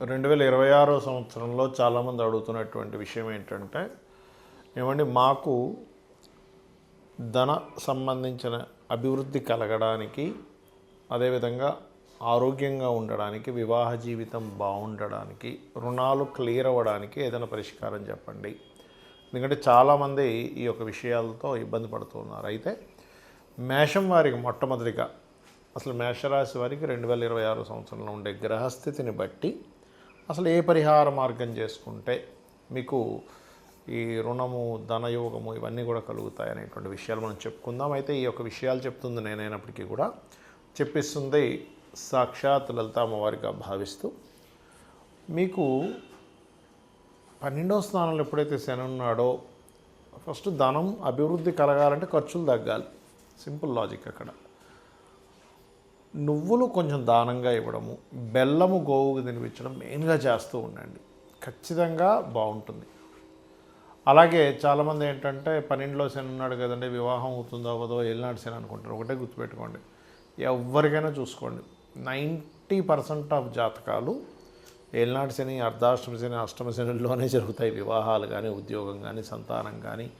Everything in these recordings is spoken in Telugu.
రెండు వేల ఇరవై ఆరో సంవత్సరంలో చాలామంది అడుగుతున్నటువంటి విషయం ఏంటంటే ఏమండి మాకు ధన సంబంధించిన అభివృద్ధి కలగడానికి అదేవిధంగా ఆరోగ్యంగా ఉండడానికి వివాహ జీవితం బాగుండడానికి రుణాలు క్లియర్ అవ్వడానికి ఏదైనా పరిష్కారం చెప్పండి. ఎందుకంటే చాలామంది ఈ యొక్క విషయాలతో ఇబ్బంది పడుతున్నారు. అయితే మేషం వారికి మొట్టమొదటిగా అసలు మేషరాశి వారికి రెండు వేల ఇరవై ఆరు సంవత్సరంలో ఉండే గ్రహస్థితిని బట్టి అసలు ఏ పరిహార మార్గం చేసుకుంటే మీకు ఈ రుణము ధనయోగము ఇవన్నీ కూడా కలుగుతాయి అనేటువంటి విషయాలు మనం చెప్పుకుందాం. అయితే ఈ యొక్క విషయాలు చెప్తుంది నేనైనప్పటికీ కూడా. చెప్పిస్తుంది సాక్షాత్ లలిత అమ్మవారిగా భావిస్తూ మీకు పన్నెండవ స్థానంలో ఎప్పుడైతే శని ఉన్నాడో ఫస్ట్ ధనం అభివృద్ధి కలగాలంటే ఖర్చులు తగ్గాలి. సింపుల్ లాజిక్ అక్కడ. నువ్వులు కొంచెం దానంగా ఇవ్వడము బెల్లము గోవుకు తినిపించడం మెయిన్గా చేస్తూ ఉండండి. ఖచ్చితంగా బాగుంటుంది. అలాగే చాలామంది ఏంటంటే పన్నెండులో శని ఉన్నాడు కదండి వివాహం అవుతుందో అవ్వదో ఏలినాడు శని అనుకుంటారు. ఒకటే గుర్తుపెట్టుకోండి. ఎవరికైనా చూసుకోండి. నైంటీ పర్సెంట్ ఆఫ్ జాతకాలు ఏలినాడు శని అర్ధాష్టమ శని అష్టమ శనిలోనే జరుగుతాయి. వివాహాలు కానీ ఉద్యోగం కానీ సంతానం కానీ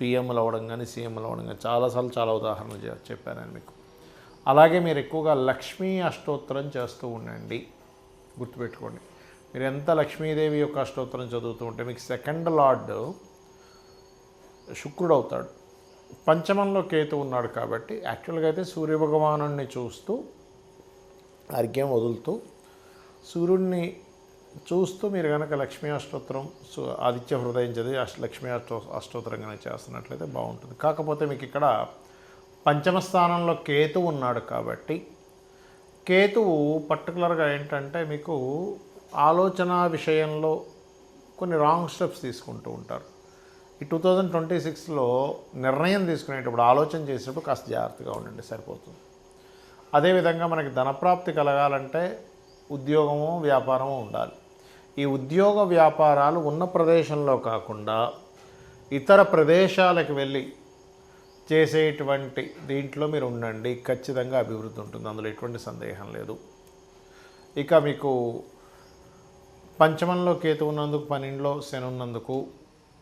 పిఎంలు అవ్వడం కానీ సీఎంలు అవ్వడం కానీ చాలాసార్లు చాలా ఉదాహరణలు చెప్పాను నేను మీకు. అలాగే మీరు ఎక్కువగా లక్ష్మీ అష్టోత్తరం చేస్తూ ఉండండి. గుర్తుపెట్టుకోండి. మీరు ఎంత లక్ష్మీదేవి యొక్క అష్టోత్తరం చదువుతూ ఉంటే మీకు సెకండ్ లార్డ్ శుక్రుడు అవుతాడు. పంచమంలో కేతు ఉన్నాడు కాబట్టి యాక్చువల్గా అయితే సూర్యభగవాను చూస్తూ అర్ఘ్యం వదులుతూ సూర్యుడిని చూస్తూ మీరు కనుక లక్ష్మీ అష్టోత్తరం ఆదిత్య హృదయం చదివి అష్ట లక్ష్మీ అష్టో అష్టోత్తరం కనుక చేస్తున్నట్లయితే బాగుంటుంది. కాకపోతే మీకు ఇక్కడ పంచమ స్థానంలో కేతు ఉన్నాడు కాబట్టి కేతువు పర్టికులర్గా ఏంటంటే మీకు ఆలోచన విషయంలో కొన్ని రాంగ్ స్టెప్స్ తీసుకుంటూ ఉంటారు. ఈ టూ థౌజండ్ ట్వంటీ సిక్స్లో నిర్ణయం తీసుకునేటప్పుడు ఆలోచన చేసేటప్పుడు కాస్త జాగ్రత్తగా ఉండండి సరిపోతుంది. అదేవిధంగా మనకి ధనప్రాప్తి కలగాలంటే ఉద్యోగము వ్యాపారము ఉండాలి. ఈ ఉద్యోగ వ్యాపారాలు ఉన్న ప్రదేశంలో కాకుండా ఇతర ప్రదేశాలకు వెళ్ళి చేసేటువంటి దీంట్లో మీరు ఉండండి. ఖచ్చితంగా అభివృద్ధి ఉంటుంది. అందులో ఎటువంటి సందేహం లేదు. ఇక మీకు పంచమంలో కేతు ఉన్నందుకు పన్నెండులో శని ఉన్నందుకు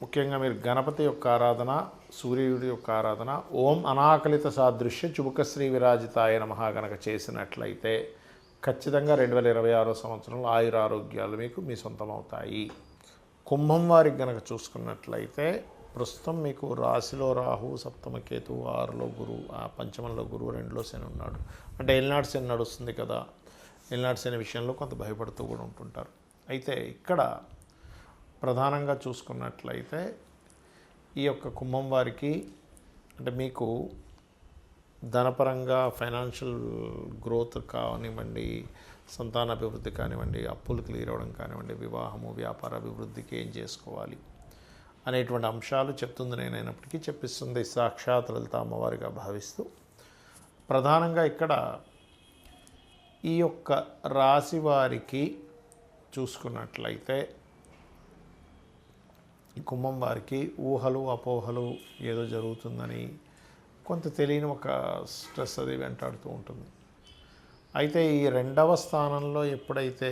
ముఖ్యంగా మీరు గణపతి యొక్క ఆరాధన సూర్యుడి యొక్క ఆరాధన ఓం అనాకలిత సాదృశ్య చుబుకశ్రీ విరాజితాయ నమః గనక చేసినట్లయితే ఖచ్చితంగా రెండు వేల ఇరవై ఆరో సంవత్సరంలో ఆయుర ఆరోగ్యాలు మీకు మీ సొంతం అవుతాయి కుంభం వారికి గనక చూసుకున్నట్లయితే ప్రస్తుతం మీకు రాశిలో రాహు సప్తమ కేతు ఆరులో గురువు ఆ పంచమంలో గురువు రెండులో శని ఉన్నాడు. అంటే ఎల్నాడు శని నడుస్తుంది కదా. ఎల్నాడు శని విషయంలో కొంత భయపడుతూ కూడా ఉంటుంటారు. అయితే ఇక్కడ ప్రధానంగా చూసుకున్నట్లయితే ఈ యొక్క కుంభం వారికి అంటే మీకు ధనపరంగా ఫైనాన్షియల్ గ్రోత్ కానివ్వండి సంతాన అభివృద్ధి కానివ్వండి అప్పులు క్లియర్ అవ్వడం కానివ్వండి వివాహము వ్యాపార అభివృద్ధికి ఏం చేసుకోవాలి? అనేటువంటి అంశాలు చెప్తుంది నేను అయినప్పటికీ చెప్పిస్తుంది సాక్షాత్ లలిత అమ్మవారిగా భావిస్తూ. ప్రధానంగా ఇక్కడ ఈ యొక్క రాశి వారికి చూసుకున్నట్లయితే కుంభం వారికి ఊహలు అపోహలు ఏదో జరుగుతుందని కొంత తెలియని ఒక స్ట్రెస్ అది వెంటాడుతూ ఉంటుంది. అయితే ఈ రెండవ స్థానంలో ఎప్పుడైతే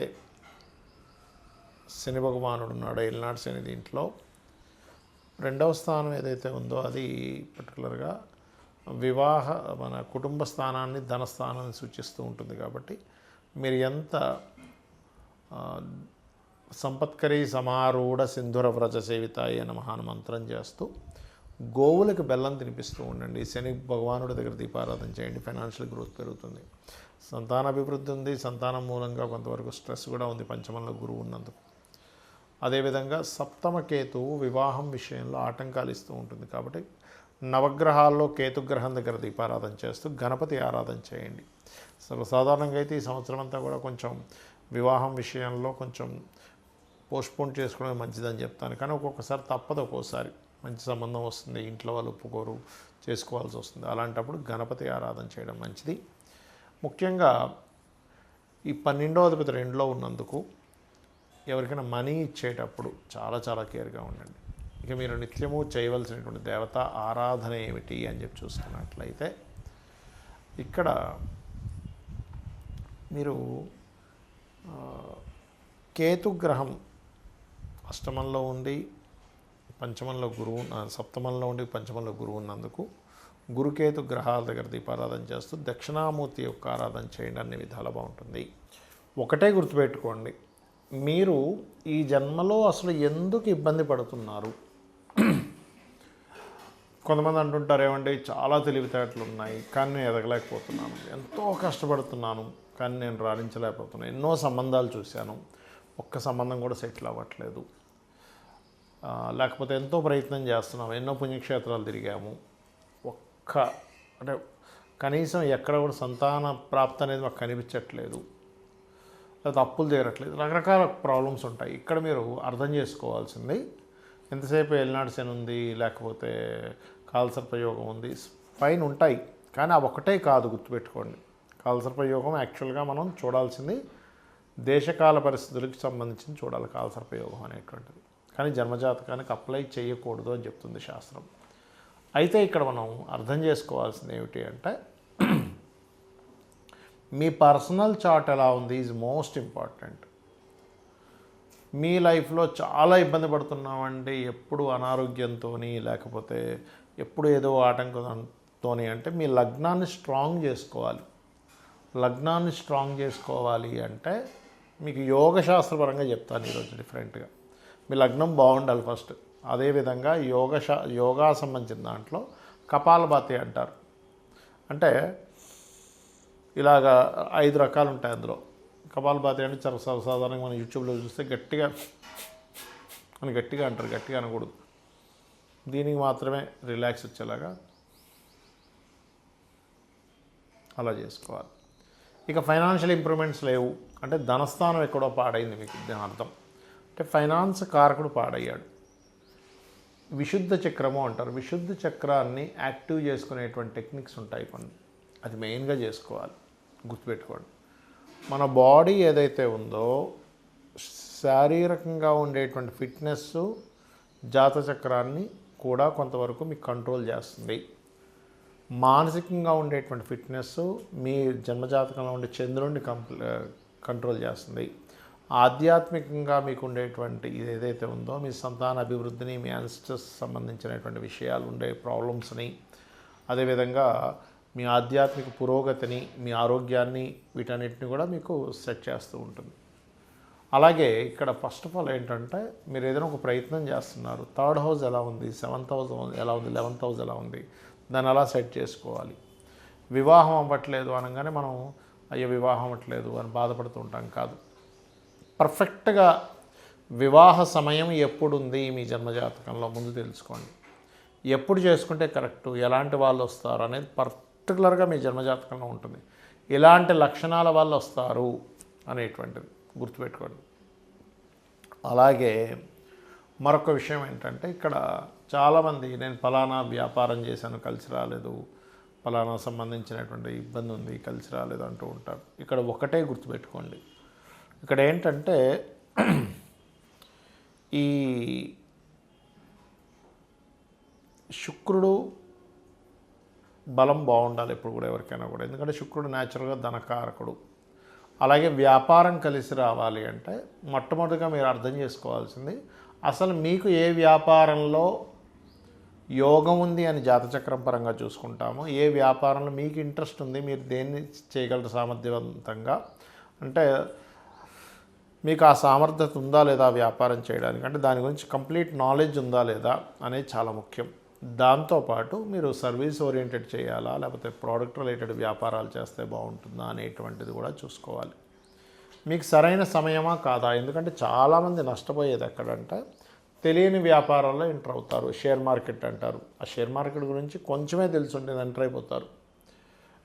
శని భగవానుడు ఉన్నాడో ఎల్నాడు శని దీంట్లో రెండవ స్థానం ఏదైతే ఉందో అది పర్టికులర్గా వివాహ మన కుటుంబ స్థానాన్ని ధన స్థానాన్ని సూచిస్తూ ఉంటుంది కాబట్టి మీరు ఎంత సంపత్కరి సంపత్కరీ సమారూఢ సింధుర వ్రజ సేవితాయి అన్న మహాన్ మంత్రం చేస్తూ గోవులకు బెల్లం తినిపిస్తూ ఉండండి. శని భగవానుడి దగ్గర దీపారాధన చేయండి. ఫైనాన్షియల్ గ్రోత్ పెరుగుతుంది. సంతాన అభివృద్ధి ఉంది. సంతానం మూలంగా కొంతవరకు స్ట్రెస్ కూడా ఉంది. పంచమంలో గురువు ఉన్నందుకు. అదేవిధంగా సప్తమ కేతువు వివాహం విషయంలో ఆటంకాలు ఇస్తూ ఉంటుంది కాబట్టి నవగ్రహాల్లో కేతుగ్రహం దగ్గర దీపారాధన చేస్తూ గణపతి ఆరాధన చేయండి. సర్వసాధారణంగా అయితే ఈ సంవత్సరం అంతా కూడా కొంచెం వివాహం విషయంలో కొంచెం పోస్ట్పోన్ చేసుకోవడం మంచిదని చెప్తాను. కానీ ఒక్కొక్కసారి తప్పదు ఒక్కోసారి. మంచి సంబంధం వస్తుంది ఇంట్లో వాళ్ళు ఒప్పుకోరు చేసుకోవాల్సి వస్తుంది. అలాంటప్పుడు గణపతి ఆరాధన చేయడం మంచిది. ముఖ్యంగా ఈ పన్నెండో అధిపతి రెండులో ఉన్నందుకు ఎవరికైనా మనీ ఇచ్చేటప్పుడు చాలా చాలా కేర్గా ఉండండి. ఇక మీరు నిత్యము చేయవలసినటువంటి దేవత ఆరాధన ఏమిటి అని చెప్పి చూసుకున్నట్లయితే ఇక్కడ మీరు కేతుగ్రహం అష్టమంలో ఉండి పంచమంలో గురువు సప్తమంలో ఉండి పంచమంలో గురువు ఉన్నందుకు గురుకేతు గ్రహాల దగ్గర దీపారాధన చేస్తూ దక్షిణామూర్తి యొక్క ఆరాధన చేయండి అన్ని విధాలు బాగుంటుంది ఒకటే గుర్తుపెట్టుకోండి. మీరు ఈ జన్మలో అసలు ఎందుకు ఇబ్బంది పడుతున్నారు? కొంతమంది అంటుంటారు ఏమంటే చాలా తెలివితేటలు ఉన్నాయి కానీ నేను ఎదగలేకపోతున్నాను. ఎంతో కష్టపడుతున్నాను కానీ నేను రాణించలేకపోతున్నాను ఎన్నో సంబంధాలు చూశాను. ఒక్క సంబంధం కూడా సెటిల్ అవ్వట్లేదు. లేకపోతే ఎంతో ప్రయత్నం చేస్తున్నాము ఎన్నో పుణ్యక్షేత్రాలు తిరిగాము. ఒక్క అంటే కనీసం ఎక్కడ కూడా సంతాన ప్రాప్తి అనేది మాకు కనిపించట్లేదు. లేకపోతే అప్పులు తీరట్లేదు రకరకాల ప్రాబ్లమ్స్ ఉంటాయి. ఇక్కడ మీరు అర్థం చేసుకోవాల్సింది ఎంతసేపు ఎల్నాడ్సెన్ ఉంది లేకపోతే కాలసర్పయోగం ఉంది ఫైన్ ఉంటాయి. కానీ అవి ఒకటే కాదు గుర్తుపెట్టుకోండి. కాలసర్పయోగం యాక్చువల్గా మనం చూడాల్సింది దేశకాల పరిస్థితులకు సంబంధించి చూడాలి కాలసర్పయోగం అనేటువంటిది. కానీ జన్మజాతకానికి అప్లై చేయకూడదు అని చెప్తుంది శాస్త్రం. అయితే ఇక్కడ మనం అర్థం చేసుకోవాల్సింది ఏమిటి అంటే మీ పర్సనల్ చార్ట్ ఎలా ఉంది ఈజ్ మోస్ట్ ఇంపార్టెంట్. మీ లైఫ్లో చాలా ఇబ్బంది పడుతున్నామండి ఎప్పుడు అనారోగ్యంతో లేకపోతే ఎప్పుడు ఏదో ఆటంకంతో అంటే మీ లగ్నాన్ని స్ట్రాంగ్ చేసుకోవాలి. లగ్నాన్ని స్ట్రాంగ్ చేసుకోవాలి అంటే మీకు యోగ శాస్త్రపరంగా చెప్తాను ఈరోజు డిఫరెంట్గా. మీ లగ్నం బాగుండాలి ఫస్ట్. అదేవిధంగా యోగ శా యోగా సంబంధించిన దాంట్లో కపాలభాతి అంటారు. అంటే ఇలాగా ఐదు రకాలు ఉంటాయి అందులో కపాలభాతి అంటే చాలా సర్వసాధారణంగా మనం యూట్యూబ్లో చూస్తే గట్టిగా అని గట్టిగా అంటారు గట్టిగా అనకూడదు. దీనికి మాత్రమే రిలాక్స్ వచ్చేలాగా అలా చేసుకోవాలి. ఇక ఫైనాన్షియల్ ఇంప్రూవ్మెంట్స్ లేవు. అంటే ధనస్థానం ఎక్కడో పాడైంది మీకు దీని అర్థం అంటే ఫైనాన్స్ కారకుడు పాడయ్యాడు. విశుద్ధ చక్రము అంటారు. విశుద్ధ చక్రాన్ని యాక్టివ్ చేసుకునేటువంటి టెక్నిక్స్ ఉంటాయి కొన్ని. అది మెయిన్గా చేసుకోవాలి. గుర్తుపెట్టుకోండి. మన బాడీ ఏదైతే ఉందో శారీరకంగా ఉండేటువంటి ఫిట్నెస్ జాత చక్రాన్ని కూడా కొంతవరకు మీకు కంట్రోల్ చేస్తుంది. మానసికంగా ఉండేటువంటి ఫిట్నెస్ మీ జన్మజాతకంలో ఉండే చంద్రుడిని కంట్రోల్ చేస్తుంది. ఆధ్యాత్మికంగా మీకు ఉండేటువంటి ఇది ఏదైతే ఉందో మీ సంతాన అభివృద్ధిని మీ యాన్స్టర్స్ సంబంధించినటువంటి విషయాలు ఉండే ప్రాబ్లమ్స్ని అదేవిధంగా మీ ఆధ్యాత్మిక పురోగతిని మీ ఆరోగ్యాన్ని వీటన్నిటిని కూడా మీకు సెట్ చేస్తూ ఉంటుంది. అలాగే ఇక్కడ ఫస్ట్ ఆఫ్ ఆల్ ఏంటంటే మీరు ఏదైనా ఒక ప్రయత్నం చేస్తున్నారు. థర్డ్ హౌస్ ఎలా ఉంది? సెవెంత్ హౌస్ ఎలా ఉంది? లెవెంత్ హౌస్ ఎలా ఉంది? దాన్ని అలా సెట్ చేసుకోవాలి? వివాహం అవ్వట్లేదు అనగానే మనం అయ్యో వివాహం అవ్వట్లేదు అని బాధపడుతూ ఉంటాం కాదు. పర్ఫెక్ట్గా వివాహ సమయం ఎప్పుడు ఉంది మీ జన్మజాతకంలో? ముందు తెలుసుకోండి. ఎప్పుడు చేసుకుంటే కరెక్ట్? ఎలాంటి వాళ్ళు వస్తారు? అనేది పర్టికులర్గా మీ జన్మజాతకంలో ఉంటుంది. ఎలాంటి లక్షణాల వల్ల వస్తారు అనేటువంటిది గుర్తుపెట్టుకోండి. అలాగే మరొక విషయం ఏంటంటే ఇక్కడ చాలామంది నేను ఫలానా వ్యాపారం చేశాను కలిసి రాలేదు ఫలానా సంబంధించినటువంటి ఇబ్బంది ఉంది కలిసి రాలేదు అంటూ ఉంటారు. ఇక్కడ ఒకటే గుర్తుపెట్టుకోండి. ఇక్కడ ఏంటంటే ఈ శుక్రుడు బలం బాగుండాలి ఎప్పుడు కూడా ఎవరికైనా కూడా. ఎందుకంటే శుక్రుడు న్యాచురల్గా ధనకారకుడు. అలాగే వ్యాపారం కలిసి రావాలి అంటే మొట్టమొదటిగా మీరు అర్థం చేసుకోవాల్సింది అసలు మీకు ఏ వ్యాపారంలో యోగం ఉంది అని జాతచక్రం పరంగా చూసుకుంటాము. ఏ వ్యాపారంలో మీకు ఇంట్రెస్ట్ ఉంది మీరు దేన్ని చేయగలరు సామర్థ్యవంతంగా? అంటే మీకు ఆ సామర్థ్యత ఉందా లేదా వ్యాపారం చేయడానికి? అంటే దాని గురించి కంప్లీట్ నాలెడ్జ్ ఉందా లేదా అనేది చాలా ముఖ్యం. దాంతోపాటు మీరు సర్వీస్ ఓరియంటెడ్ చేయాలా? లేకపోతే ప్రోడక్ట్ రిలేటెడ్ వ్యాపారాలు చేస్తే బాగుంటుందా అనేటువంటిది కూడా చూసుకోవాలి. మీకు సరైన సమయమా కాదా? ఎందుకంటే చాలామంది నష్టపోయేది ఎక్కడంటే తెలియని వ్యాపారాల్లో ఎంటర్ అవుతారు. షేర్ మార్కెట్ అంటారు. ఆ షేర్ మార్కెట్ గురించి కొంచెమే తెలుసుంటే ఎంటర్ అయిపోతారు.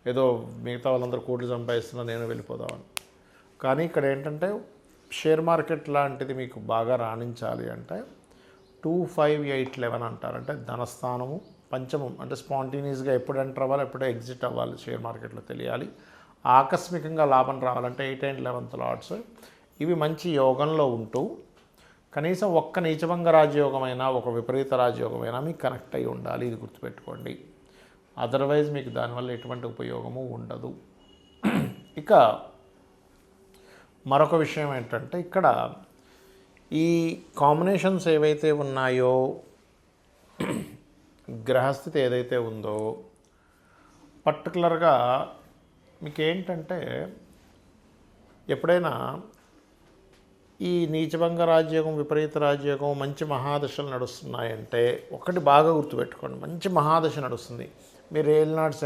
ఏదో మిగతా వాళ్ళందరూ కోట్లు సంపాదిస్తున్నా నేను వెళ్ళిపోదామని. కానీ ఇక్కడ ఏంటంటే షేర్ మార్కెట్ లాంటిది మీకు బాగా రాణించాలి అంటే టూ ఫైవ్ ఎయిట్ లెవెన్ అంటారు. అంటే ధనస్థానము పంచమం అంటే స్పాంటేనియస్గా ఎప్పుడు ఎంటర్ అవ్వాలి ఎప్పుడు ఎగ్జిట్ అవ్వాలి షేర్ మార్కెట్లో తెలియాలి. ఆకస్మికంగా లాభం రావాలంటే ఎయిట్ అండ్ లెవెన్త్ లాట్స్ ఇవి మంచి యోగంలో ఉంటూ కనీసం ఒక్క నీచభంగ రాజయోగమైనా ఒక విపరీత రాజయోగమైనా మీకు కనెక్ట్ అయి ఉండాలి. ఇది గుర్తుపెట్టుకోండి. అదర్వైజ్ మీకు దానివల్ల ఎటువంటి ఉపయోగము ఉండదు. ఇక మరొక విషయం ఏంటంటే ఇక్కడ ఈ కాంబినేషన్స్ ఏవైతే ఉన్నాయో గ్రహస్థితి ఏదైతే ఉందో పర్టికులర్గా మీకేంటంటే ఎప్పుడైనా ఈ నీచభంగ రాజ్యోగం విపరీత రాజ్యోగం మంచి మహాదశలు నడుస్తున్నాయంటే ఒకటి బాగా గుర్తుపెట్టుకోండి. మంచి మహాదశ నడుస్తుంది. మీరు ఏలినాడు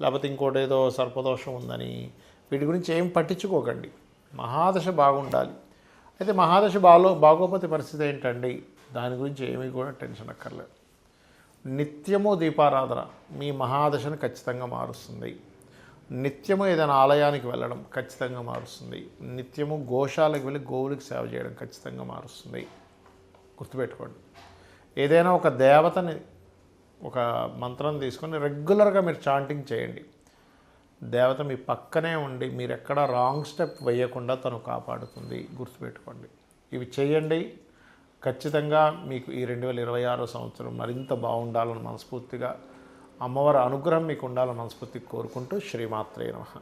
లేకపోతే ఇంకోటి ఏదో సర్పదోషం ఉందని వీటి గురించి ఏం పట్టించుకోకండి. మహాదశ బాగుండాలి. అయితే మహాదశ బాలో భాగోపతి పరిస్థితి ఏంటండి? దాని గురించి ఏమీ కూడా టెన్షన్ అక్కర్లేదు. నిత్యము దీపారాధన మీ మహాదశను ఖచ్చితంగా మారుస్తుంది. నిత్యము ఏదైనా ఆలయానికి వెళ్ళడం ఖచ్చితంగా మారుస్తుంది. నిత్యము గోశాలకు వెళ్ళి గోవులకు సేవ చేయడం ఖచ్చితంగా మారుస్తుంది. గుర్తుపెట్టుకోండి. ఏదైనా ఒక దేవతని ఒక మంత్రం తీసుకొని రెగ్యులర్గా మీరు చాంటింగ్ చేయండి. దేవత మీ పక్కనే ఉండి మీరు ఎక్కడ రాంగ్ స్టెప్ వేయకుండా తను కాపాడుతుంది. గుర్తుపెట్టుకోండి. ఇవి చేయండి. ఖచ్చితంగా మీకు ఈ రెండు వేల ఇరవై ఆరో సంవత్సరం మరింత బాగుండాలని మనస్ఫూర్తిగా అమ్మవారి అనుగ్రహం మీకు ఉండాలని మనస్ఫూర్తిగా కోరుకుంటూ శ్రీమాత్రే నమః.